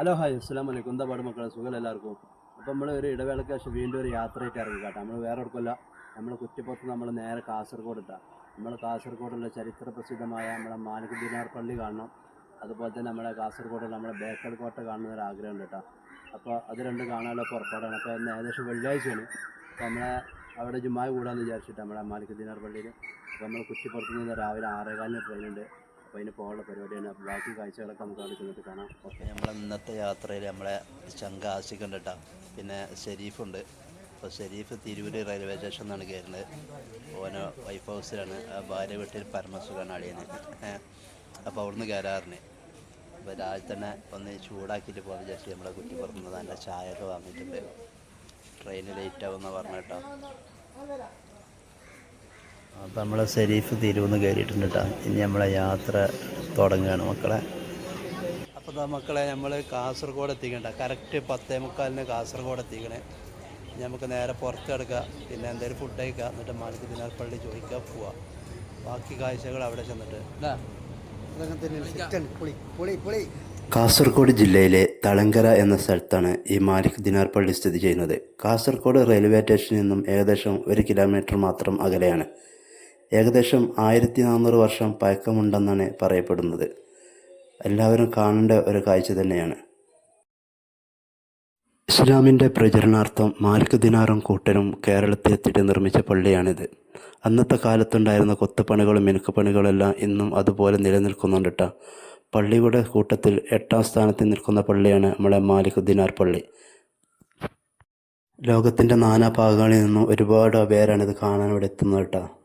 Hello hi. അസ്സാം വലൈക്കും എന്താ പാട് മക്കളെ? സുഖം എല്ലാവർക്കും? അപ്പോൾ നമ്മൾ ഒരു ഇടവേളയ്ക്ക് ശേഷം വീണ്ടും ഒരു യാത്രയായിട്ട് ഇറങ്ങി കേട്ടോ. നമ്മൾ വേറെ എവിടെക്കല്ല നമ്മൾ കുറ്റിപ്പുറത്ത് നമ്മൾ നേരെ കാസർഗോഡ്. ഇട്ടാ നമ്മൾ കാസർഗോഡുള്ള ചരിത്ര പ്രസിദ്ധമായ നമ്മുടെ മാലിക് ദിനാർ പള്ളി കാണണം. അതുപോലെ തന്നെ നമ്മുടെ കാസർഗോഡ് നമ്മുടെ ബേക്കൽ കോട്ട കാണുന്ന ഒരു ആഗ്രഹമുണ്ട് കേട്ടോ. അപ്പോൾ അത് രണ്ടും കാണാനുള്ള പുറപ്പാടാണ്. അപ്പോൾ ഇന്ന് ഏകദേശം വെള്ളിയാഴ്ചയാണ്. അപ്പോൾ നമ്മളെ അവിടെ ജുമായ കൂടാന്ന് വിചാരിച്ചിട്ട് നമ്മുടെ മാലിക് ദിനാർ പള്ളിയിൽ അപ്പോൾ നമ്മൾ കുറ്റിപ്പുറത്ത് നിന്ന് രാവിലെ ആറേകാലിന് ട്രെയിനുണ്ട്. അപ്പോൾ അതിന് പോകാനുള്ള പരിപാടിയാണ്. ബാക്കി കാഴ്ചകളൊക്കെ നമുക്ക് അവിടെ ചെന്നിട്ട് കാണാം. ഓക്കെ നമ്മളെ ഇന്നത്തെ യാത്രയിൽ നമ്മളെ ചങ്ക ആസിക്കുണ്ട് കേട്ടോ പിന്നെ ഷെരീഫുണ്ട് അപ്പോൾ ഷെരീഫ് തിരൂര് റെയിൽവേ സ്റ്റേഷൻ നിന്നാണ് കയറുന്നത് ഓന് വൈഫ് ഹൗസിലാണ് ആ ഭാര്യ വീട്ടിൽ പരമസുഖമാണ് അളിയന്. അപ്പോൾ അവിടുന്ന് കയറാറിന് അപ്പോൾ രാവിലെ തന്നെ ഒന്ന് ചൂടാക്കിയിട്ട് പോകാൻ വിചാരിച്ചു നമ്മളെ കുറ്റിപ്പുറത്തുനിന്ന് നല്ല ചായ ഒക്കെ വാങ്ങിയിട്ടുണ്ട്. ട്രെയിന് ലേറ്റ് ആവുമെന്ന് പറഞ്ഞു കേട്ടോ അപ്പോൾ നമ്മളെ ഷെരീഫ് തിരുവന്ന് കയറിയിട്ടുണ്ട് കേട്ടോ ഇനി നമ്മളെ യാത്ര തുടങ്ങുകയാണ് മക്കളെ. അപ്പോൾ ദാ മക്കളെ നമ്മൾ കാസർഗോഡ് എത്തിക്കണ്ട കറക്റ്റ് പത്തേ മുക്കാലിന് കാസർഗോഡ് എത്തിക്കണേ. നമുക്ക് നേരെ പുറത്ത് കിടക്കുക പിന്നെ എന്തെങ്കിലും ഫുഡ് കഴിക്കുക എന്നിട്ട് മാലിക് ദിനാർ പള്ളി ചോദിക്കുക പോവാം. ബാക്കി കാഴ്ചകൾ അവിടെ ചെന്നിട്ട്. കാസർഗോഡ് ജില്ലയിലെ തളങ്കര എന്ന സ്ഥലത്താണ് ഈ മാലിക് ദിനാർ പള്ളി സ്ഥിതി ചെയ്യുന്നത്. കാസർഗോഡ് റെയിൽവേ സ്റ്റേഷനിൽ നിന്നും ഏകദേശം ഒരു കിലോമീറ്റർ മാത്രം അകലെയാണ്. ഏകദേശം ആയിരത്തി നാനൂറ് വർഷം പഴക്കമുണ്ടെന്നാണ് പറയപ്പെടുന്നത്. എല്ലാവരും കാണേണ്ട ഒരു കാഴ്ച തന്നെയാണ്. ഇസ്ലാമിന്റെ പ്രചരണാർത്ഥം മാലിക് ദിനാറും കൂട്ടരും കേരളത്തിലെത്തിയിട്ട് നിർമ്മിച്ച പള്ളിയാണിത്. അന്നത്തെ കാലത്തുണ്ടായിരുന്ന കൊത്തുപണികളും മിനുക്കുപണികളെല്ലാം ഇന്നും അതുപോലെ നിലനിൽക്കുന്നുണ്ട് കേട്ടോ പള്ളിയുടെ കൂട്ടത്തിൽ എട്ടാം സ്ഥാനത്ത് നിൽക്കുന്ന പള്ളിയാണ് നമ്മളെ മാലിക് ദിനാർ പള്ളി. ലോകത്തിന്റെ നാനാ ഭാഗങ്ങളിൽ നിന്നും ഒരുപാട് പേരാണ് ഇത് കാണാൻ ഇവിടെ എത്തുന്നത് കേട്ടോ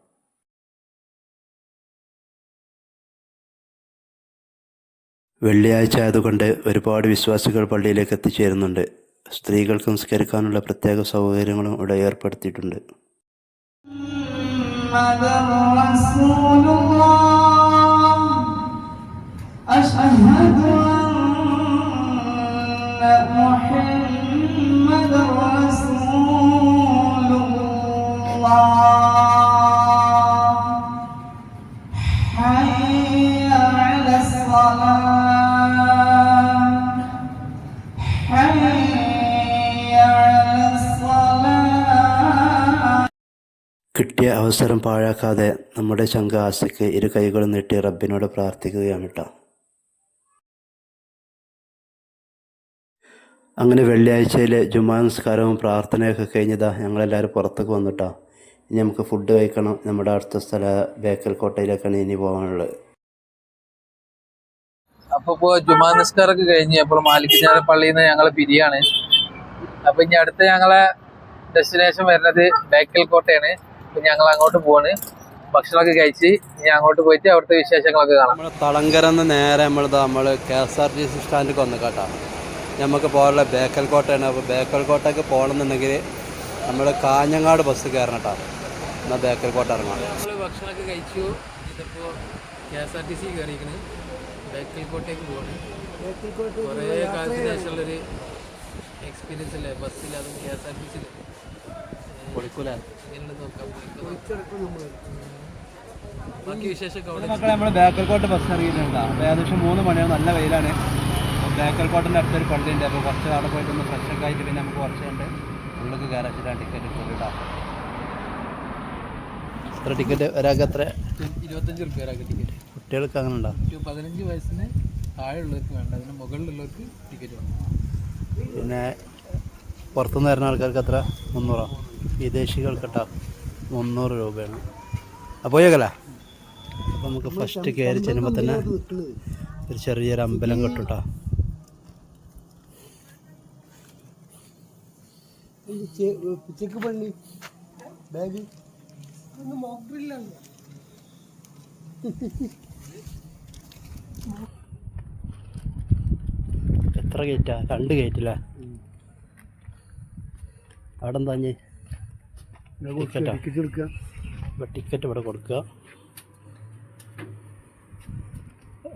വെള്ളിയാഴ്ച ആയതുകൊണ്ട് ഒരുപാട് വിശ്വാസികൾ പള്ളിയിലേക്ക് എത്തിച്ചേരുന്നുണ്ട്. സ്ത്രീകൾക്ക് സംസ്കരിക്കാനുള്ള പ്രത്യേക സൗകര്യങ്ങളും ഇവിടെ ഏർപ്പെടുത്തിയിട്ടുണ്ട്. അഷ്ഹദു കിട്ടിയ അവസരം പാഴാക്കാതെ നമ്മുടെ ശങ്ക ആശയ്ക്ക് ഇരു കൈകളും നീട്ടി റബ്ബിനോട് പ്രാർത്ഥിക്കുകയാണ് കേട്ടോ. അങ്ങനെ വെള്ളിയാഴ്ചയിലെ ജുമാ നിസ്കാരവും പ്രാർത്ഥനയൊക്കെ കഴിഞ്ഞതാ ഞങ്ങളെല്ലാവരും പുറത്തേക്ക് വന്നിട്ടാ ഇനി നമുക്ക് ഫുഡ് കഴിക്കണം. നമ്മുടെ അടുത്ത സ്ഥല ബേക്കൽ കോട്ടയിലേക്കാണ് ഇനി പോകാനുള്ളത്. അപ്പൊ ഇപ്പോ ജുമാ നിസ്കാരമൊക്കെ കഴിഞ്ഞ് അപ്പോൾ മാലിക്കിനാല പള്ളിയിൽ നിന്ന് ഞങ്ങൾ പിരിയാണ്. അപ്പൊ ഇനി അടുത്ത ഞങ്ങളെ ഡെസ്റ്റിനേഷൻ വരുന്നത് ബേക്കൽ കോട്ടയാണ്. ഞങ്ങൾ അങ്ങോട്ട് പോവാണ്. ഭക്ഷണമൊക്കെ കഴിച്ച് ഇനി അങ്ങോട്ട് പോയിട്ട് അവിടുത്തെ വിശേഷങ്ങളൊക്കെ കാണാം. നമ്മൾ തളങ്കരന്ന് നേരെ നമ്മൾ നമ്മൾ K S R T C സ്റ്റാൻഡിൽ വന്ന് കേട്ടോ. നമുക്ക് പോകാനുള്ള ബേക്കൽ കോട്ടയാണ് അപ്പോൾ ബേക്കൽ കോട്ടയ്ക്ക് പോകണമെന്നുണ്ടെങ്കിൽ നമ്മൾ കാഞ്ഞങ്ങാട് ബസ് കയറണം കേട്ടോ. എന്നാൽ ബേക്കൽ കോട്ട ഇറങ്ങാം നമ്മൾ ഭക്ഷണമൊക്കെ കഴിച്ചു. ഇതിപ്പോൾ K S R T C കയറിയിരിക്കണ്. Bekal കോട്ടയ്ക്ക് പോകണം കുറേ കാലത്തിന് ശേഷമുള്ളൊരു എക്സ്പീരിയൻസ് അല്ലേ ബസ്സിൽ അതും കെ എസ് ആർ ടി സിയിൽ മക്കളെ നമ്മൾ ബേക്കൽ കോട്ട ബസ് ഇറങ്ങിയിട്ടുണ്ട്. അപ്പോൾ ഏകദേശം മൂന്ന് മണിയാണ് നല്ല വെയിലാണ്. ബേക്കൽ കോട്ടിന്റെ അടുത്തൊരു പള്ളിയുണ്ട്. അപ്പോൾ കുറച്ച് അവിടെ പോയിട്ട് ഒന്ന് ഫ്രഷ് ഒക്കെ ആയിട്ട് പിന്നെ നമുക്ക് കുറച്ച് കണ്ട് ഉള്ളിലേക്ക് കയറാൻ വെച്ചിട്ടാണ് ടിക്കറ്റ് എടുത്തത് കേട്ടോ. എത്ര ടിക്കറ്റ് ഒരാൾക്ക് എത്ര? ഇരുപത്തഞ്ച് റുപ്യ ഒരാൾക്ക് ടിക്കറ്റ് കുട്ടികൾക്ക് അങ്ങനെ ഉണ്ടോ പതിനഞ്ച് വയസ്സിന് താഴെയുള്ളവർക്ക് വേണ്ട. അതിന് മുകളിലുള്ളവർക്ക് ടിക്കറ്റ് വേണം. പിന്നെ പുറത്തുനിന്ന് വരുന്ന ആൾക്കാർക്ക് എത്ര? മുന്നൂറോ? വിദേശികൾക്ക് കേട്ടോ മുന്നൂറ് രൂപയാണ്. അപ്പോൾ പോയേക്കല്ല അപ്പോൾ നമുക്ക് ഫസ്റ്റ് കയറി ചെല്ലുമ്പോൾ തന്നെ ഒരു ചെറിയൊരു അമ്പലം കിട്ടും കേട്ടോ പിച്ചക്ക് പള്ളി ബാഗ്. എത്ര ഗേറ്റാ രണ്ട് ഗേറ്റില്ല അവിടെ എന്താ ഇനി ടിക്കറ്റാ ഇവിടെ കൊടുക്കുക.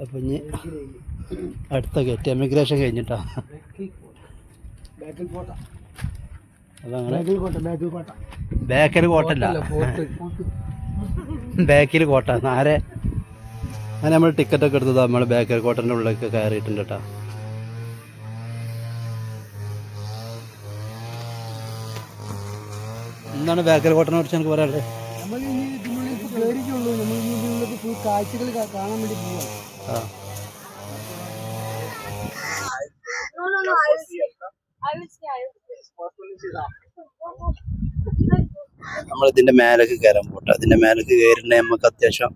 അപ്പം ഇനി അടുത്ത ഗേറ്റ് എമിഗ്രേഷൻ കഴിഞ്ഞിട്ടാ. ബാക്കിൽ കോട്ടല്ല ബാക്കിൽ കോട്ട നേരെ. അങ്ങനെ നമ്മൾ ടിക്കറ്റൊക്കെ എടുത്തത് നമ്മൾ ബേക്കൽ കോട്ടന്റെ ഉള്ളിലേക്ക് കയറിയിട്ടുണ്ട് കേട്ടോ. എന്താണ് ബേക്കൽ കോട്ടനെ കുറിച്ച് എനിക്ക് പറയാനുള്ളത് നമ്മൾ ഇനി ഇതിനുള്ളിൽ കയറിയിട്ടുള്ളൂ നമ്മൾ ഇനി ഇതിനുള്ളിൽ ഫുൾ കാഴ്ചകൾ കാ- കാണാൻ വേണ്ടി പോവാം ആ No, no, no. I will see. I will see. I will see. നമ്മൾ ഇതിന്റെ മേലേക്ക് കയറാൻ പോട്ടെ അതിന്റെ മേലേക്ക് കയറിണ്ടെങ്കിൽ നമുക്ക് അത്യാവശ്യം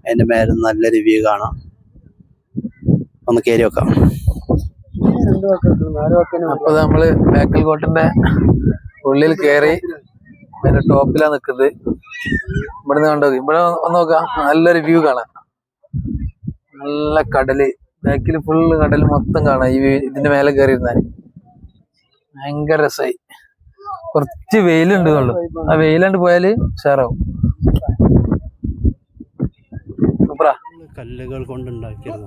അതിന്റെ മേലെ നല്ല റിവ്യൂ കാണാം ഒന്ന് കയറി വെക്കാം രണ്ടു വാക്കും നാല് വാക്കിനും അപ്പൊ നമ്മൾ ബേക്കൽ കോട്ടന്റെ ഉള്ളിൽ കയറി അതിന്റെ ടോപ്പിലാ നിക്കുന്നത്. ഇവിടുന്ന് കണ്ടോ? ഇവിടെ നോക്കാം. നല്ലൊരു വ്യൂ കാണാം. നല്ല കടൽ. ബാക്കിൽ ഫുള്ള് കടൽ മൊത്തം കാണാം. ഈ ഇതിന്റെ മേലെ കയറിയിരുന്നാൽ ഭയങ്കര രസമായി കുറച്ച് വെയിലുണ്ട് കൊള്ളു ആ വെയിലാണ്ട് പോയാൽ ഉഷാറാവും. കല്ലുകൾ കൊണ്ടുണ്ടാക്കിയത്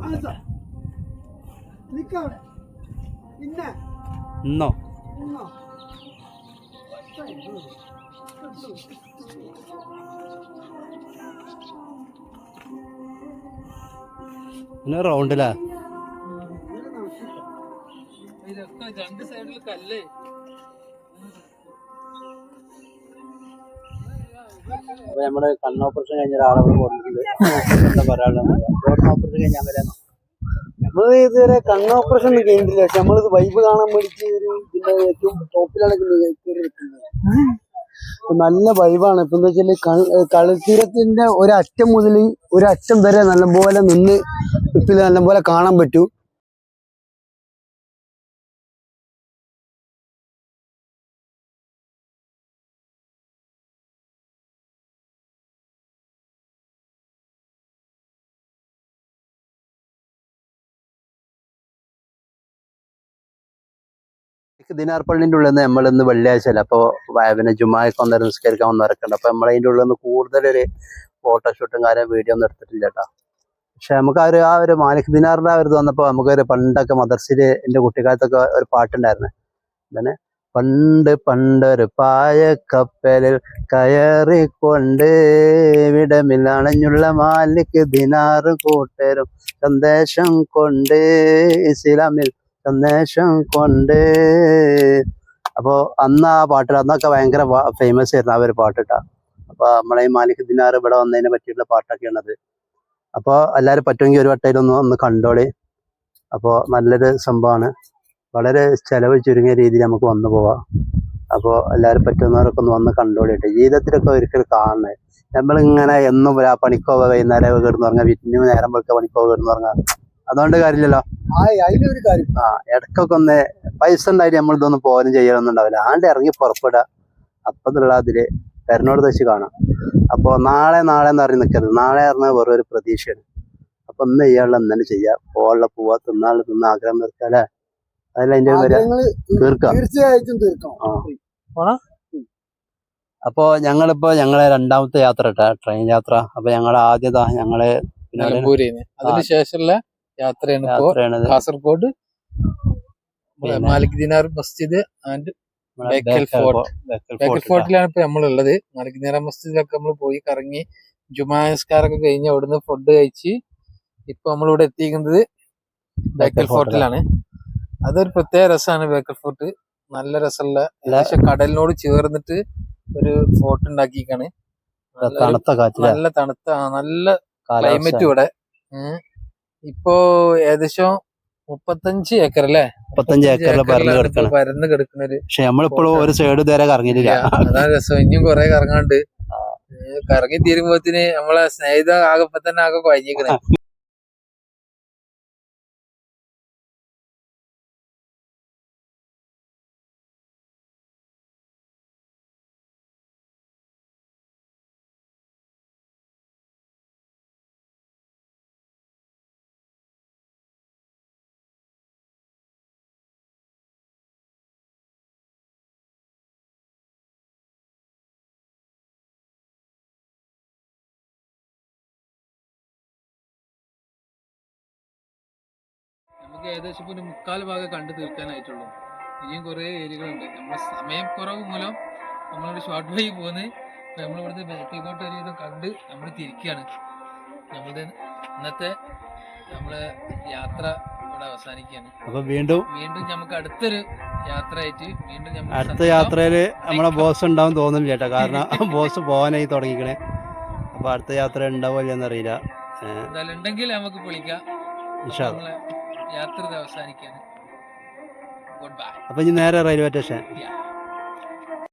ഇന്നോ? പിന്നെ റൗണ്ടിലാ? രണ്ട് സൈഡിൽ കല്ലേ? അപ്പൊ നമ്മുടെ കണ്ണ് ഓപ്പറേഷൻ കഴിഞ്ഞ ഒരാളെ ഇവിടെ കൊണ്ടിട്ടുണ്ട് എന്താ പറയാനുള്ളത്? ഓപ്പറേഷൻ കഴിഞ്ഞാൽ വരാനോ നമ്മൾ ഇതുവരെ കണ്ണ് ഓപ്പറേഷൻ ഒന്നും കഴിഞ്ഞിട്ടില്ല പക്ഷെ നമ്മളിത് വൈബ് കാണാൻ വേണ്ടിട്ട് ഒരു ഇതിന്റെ ഏറ്റവും ടോപ്പിലാണ് കയറി നിൽക്കുന്നത്. നല്ല വൈബാണ് ഇപ്പൊ എന്താ വെച്ചാൽ കളിത്തീരത്തിന്റെ ഒരറ്റം മുതൽ ഒരറ്റം വരെ നല്ലപോലെ നിന്ന് ഇപ്പൊ നല്ലപോലെ കാണാൻ പറ്റും. ദിനാർ ദിനാർപ്പള്ളിന്റെ ഉള്ളിൽ നിന്ന് നമ്മൾ ഇന്ന് വെള്ളിയാഴ്ച അല്ല? അപ്പോൾ പിന്നെ ജുമായൊക്കെ ഒന്ന് നിസ്കരിക്കാൻ ഒന്ന് ഇറക്കണ്ട അപ്പൊ നമ്മൾ അതിന്റെ ഉള്ളിൽ നിന്ന് കൂടുതലൊരു ഫോട്ടോഷൂട്ടും കാര്യം വീഡിയോ ഒന്നും എടുത്തിട്ടില്ല കേട്ടോ. പക്ഷെ നമുക്ക് ആ ഒരു ആ ഒരു മാലിക് ദിനാറിന്റെ ആ ഒരു തോന്നപ്പോ നമുക്കൊരു പണ്ടൊക്കെ മദർസിൽ എന്റെ കുട്ടിക്കാലത്തൊക്കെ ഒരു പാട്ടുണ്ടായിരുന്നു. തന്നെ പണ്ട് പണ്ടൊരു പായക്കപ്പലിൽ കയറിക്കൊണ്ട് വിടമില്ലാണഞ്ഞുള്ള മാലിക് ദിനാറ് കൂട്ടരും സന്ദേശം കൊണ്ട് ഇസ്ലാമിൽ സന്ദേശം കൊണ്ട്. അപ്പോ അന്ന് ആ പാട്ട് അന്നൊക്കെ ഭയങ്കര ഫേമസ് ആയിരുന്നു ആ ഒരു പാട്ടിട്ട. അപ്പോൾ നമ്മളെ ഈ മാലിക് ദിനാർ ഇവിടെ വന്നതിനെ പറ്റിയിട്ടുള്ള പാട്ടൊക്കെയാണത്. അപ്പോൾ എല്ലാരും പറ്റുമെങ്കിൽ ഒരു വട്ടയിലൊന്ന് ഒന്ന് കണ്ടോളി. അപ്പോ നല്ലൊരു സംഭവമാണ് വളരെ ചെലവ് ചുരുങ്ങിയ രീതിയിൽ നമുക്ക് വന്നു പോവാം. അപ്പോൾ എല്ലാവരും പറ്റുന്നവരൊക്കെ ഒന്ന് വന്ന് കണ്ടോളിയിട്ട് ജീവിതത്തിലൊക്കെ ഒരിക്കൽ കാണണേ നമ്മളിങ്ങനെ എന്നും പണിക്കോ വൈകുന്നേരം കിടന്നു പറഞ്ഞാൽ വിറ്റിന് നേരം വെക്കുക പണിക്കോ കിടന്നു പറഞ്ഞാൽ അതുകൊണ്ട് കാര്യമില്ലല്ലോ. ആ അതിലൊരു കാര്യം. ആ ഇടക്കൊക്കെ ഒന്ന് പൈസ ഉണ്ടായിട്ട് നമ്മൾ ഇതൊന്നും പോലും ചെയ്യണമെന്നുണ്ടാവില്ല ആണ്ട് ഇറങ്ങി പുറപ്പെടുക. അപ്പത്തുള്ള അതിൽ പെരനോട് വെച്ച് കാണാം. അപ്പോൾ നാളെ നാളെ എന്ന് പറഞ്ഞ് നിൽക്കരുത് നാളെ പറഞ്ഞാൽ വെറും ഒരു പ്രതീക്ഷയാണ്. അപ്പൊ ഒന്ന് ചെയ്യാനുള്ള എന്താണ് ചെയ്യാ. പോകാനുള്ള പോവാ തിന്നാൾ തിന്ന ആഗ്രഹം തീർക്കാല്ലേ അതല്ല അതിന്റെ തീർക്കാം. തീർച്ചയായിട്ടും അപ്പോൾ അപ്പോ ഞങ്ങളിപ്പോ ഞങ്ങളെ രണ്ടാമത്തെ യാത്ര കേട്ടാ. ട്രെയിൻ യാത്ര. അപ്പൊ ഞങ്ങൾ ആദ്യതാ ഞങ്ങൾ പിന്നെ യാത്രയാണ് ഇപ്പോ കാസർഗോഡ് മാലിക് ദിനാർ മസ്ജിദ് ആൻഡ് ബേക്കൽ ഫോർട്ട്. ബേക്കൽ ബേക്കൽ ഫോർട്ടിലാ. ഫോർട്ടിലാണ് ഇപ്പൊ നമ്മളുള്ളത്. മാലിക് ദിനാർ മസ്ജിദിലൊക്കെ നമ്മൾ പോയി കറങ്ങി ജുമാസ്കാരൊക്കെ കഴിഞ്ഞ് അവിടുന്ന് ഫുഡ് കഴിച്ച് ഇപ്പൊ നമ്മളിവിടെ എത്തിയിരിക്കുന്നത് ബേക്കൽ ഫോർട്ടിലാണ്. അതൊരു പ്രത്യേക രസമാണ് ബേക്കൽ ഫോർട്ട്. നല്ല രസമുള്ള ഏകദേശം കടലിനോട് ചേർന്നിട്ട് ഒരു ഫോർട്ട് ഉണ്ടാക്കിക്കാണ് തണുത്ത നല്ല തണുത്ത നല്ല ക്ലൈമറ്റ് ഇവിടെ. ഇപ്പോ ഏകദേശം മുപ്പത്തഞ്ച് ഏക്കർ അല്ലേ? മുപ്പത്തഞ്ച് ഏക്കറിൽ പരന്ന് കിടക്കണം. പരന്ന് കിടക്കുന്ന ഒരു പക്ഷെ നമ്മളിപ്പോഴും ഒരു സൈഡ് ഇതുവരെ കറങ്ങിയിട്ടില്ല. അതാണ് രസം. ഇനിയും കൊറേ കറങ്ങാണ്ട് കറങ്ങി തീരുമ്പോത്തിന് നമ്മളെ സ്നേഹിത ആകെ ഇപ്പൊ തന്നെ ആകെ കുഴഞ്ഞിക്കണേ നമുക്ക് ഏകദേശം ഇപ്പൊ ഒരു മുക്കാൽ ഭാഗം കണ്ടു തീർക്കാനായിട്ടുള്ളൂ. ഇനിയും കുറേ ഏരിയകളുണ്ട്. നമ്മൾ സമയം കുറവ് മൂലം നമ്മളൊരു ഷോർട്ട് വഴി പോകുന്നത് നമ്മൾ ഇവിടുത്തെ ബാക്കിക്കോട്ട് ഒരു വിധം കണ്ട് നമ്മൾ തിരിക്കുകയാണ് നമ്മുടെ ഇന്നത്തെ നമ്മളെ യാത്ര ഇവിടെ അവസാനിക്കുകയാണ്. അപ്പോൾ വീണ്ടും വീണ്ടും നമുക്ക് അടുത്തൊരു യാത്രയായിട്ട് വീണ്ടും നമുക്ക് അടുത്ത. യാത്രയിൽ നമ്മളെ ബോസ് ഉണ്ടാവും തോന്നുന്നില്ല ചേട്ടാ കാരണം ബോസ് പോകാനായി തുടങ്ങിക്കണേ അപ്പോൾ അടുത്ത യാത്ര ഉണ്ടാവില്ലെന്നറിയില്ല എന്തായാലും ഉണ്ടെങ്കിൽ നമുക്ക് വിളിക്കാം. ഇൻഷാ യാത്ര അവസാനിക്കാൻ അവസാനിക്കാണ് ഗുഡ് ബൈ അപ്പോൾ ഇനി നേരെ റെയിൽവേ സ്റ്റേഷൻ.